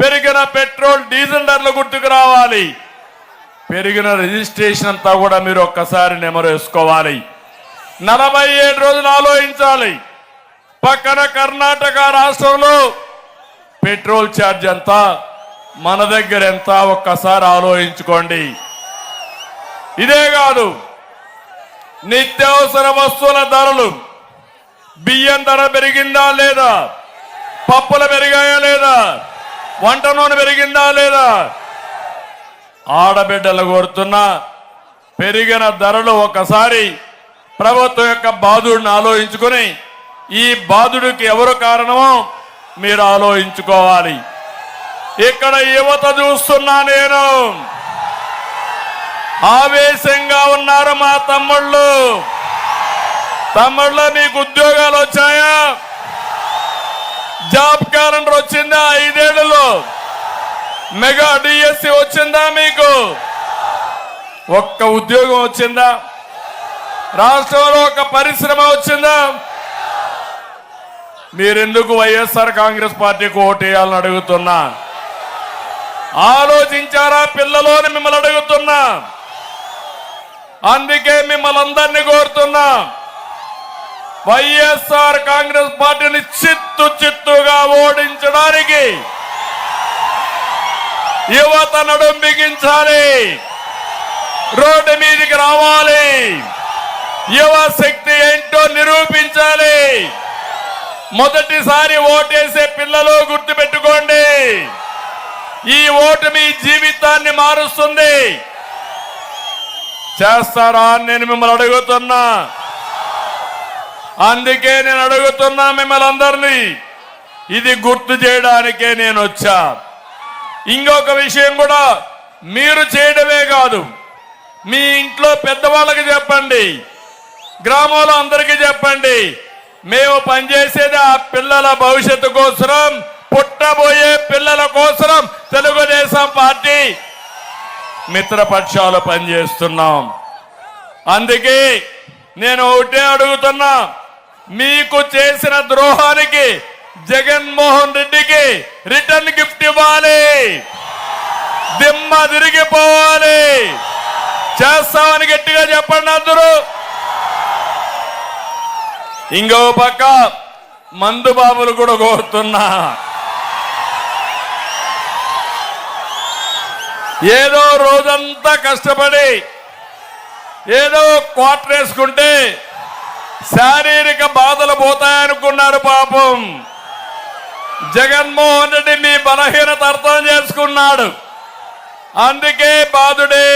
పెరిగిన petrol diesel ధరలు గుర్తుకు రావాలి. పెరిగిన రిజిస్ట్రేషన్ అంతా కూడా మీరు ఒక్కసారి నెమరేసుకోవాలి నలభై ఏడు రోజులు ఆలోచించాలి. పక్కన కర్ణాటక రాష్ట్రంలో పెట్రోల్ ఛార్జ్ ఎంత? మన దగ్గర ఎంత? ఒక్కసారి ఆలోచించుకోండి. ఇదే కాదు నిత్యావసర వస్తువుల ధరలు. బియ్యం ధర పెరిగిందా లేదా? పప్పులు పెరిగాయా లేదా? వంట నూనె పెరిగిందా లేదా? ఆడబిడ్డలు కోరుతున్నా పెరిగిన ధరలు ఒకసారి ప్రభుత్వం యొక్క బాధుడిని ఆలోచించుకొని ఈ బాధుడికి ఎవరు కారణమో మీరు ఆలోచించుకోవాలి. ఇక్కడ యువత చూస్తున్నా నేను. ఆవేశంగా ఉన్నారు మా తమ్ముళ్ళు. తమ్ముళ్ళ మీకు ఉద్యోగాలు వచ్చాయా? జాబ్ క్యాలెండర్ వచ్చిందా ఐదేళ్ళలో? మెగా డిఎస్సి వచ్చిందా మీకు? ఒక్క ఉద్యోగం వచ్చిందా? రాష్ట్రంలో ఒక పరిశ్రమ వచ్చిందా? మీరెందుకు వైఎస్ఆర్ కాంగ్రెస్ పార్టీకి ఓటేయాలని అడుగుతున్నా? ఆలోచించారా పిల్లలోని మిమ్మల్ని అడుగుతున్నా? అందుకే మిమ్మల్ని అందరినీ కోరుతున్నా. వైఎస్ఆర్ కాంగ్రెస్ పార్టీని చిత్తు చిత్తుగా ఓడించడానికి యువత నడుం బిగించాలి. రోడ్డు మీదకి రావాలి. యువ శక్తి ఏంటో నిరూపించాలి. మొదటిసారి ఓటేసే పిల్లలు గుర్తుపెట్టుకోండి. ఈ ఓటు మీ జీవితాన్ని మారుస్తుంది. చేస్తారా అని నేను మిమ్మల్ని అడుగుతున్నా. అందుకే నేను అడుగుతున్నా మిమ్మల్ని అందరినీ. ఇది గుర్తు చేయడానికే నేను వచ్చా. ఇంకొక విషయం కూడా మీరు చేయడమే కాదు. మీ ఇంట్లో పెద్దవాళ్ళకి చెప్పండి. గ్రామంలో అందరికీ చెప్పండి. మేము పనిచేసేది ఆ పిల్లల భవిష్యత్తు కోసరం పుట్టబోయే పిల్లల కోసరం తెలుగుదేశం పార్టీ. మిత్రపక్షాలు పనిచేస్తున్నాం. అందుకే నేను ఒకటే అడుగుతున్నా. మీకు చేసిన ద్రోహానికి జగన్మోహన్ రెడ్డికి రిటర్న్ గిఫ్ట్ ఇవ్వాలి. దిమ్మ తిరిగిపోవాలి. చేస్తామని గట్టిగా చెప్పండి అందరూ. ఇంకో పక్క మందు బాబులు కూడా కోరుతున్నా. ఏదో రోజంతా కష్టపడి ఏదో క్వార్టర్ వేసుకుంటే శారీరక బాధలు పోతాయనుకున్నారు పాపం. జగన్మోహన్ రెడ్డి మీ బలహీనత అర్థం చేసుకున్నాడు. అందుకే బాధుడే.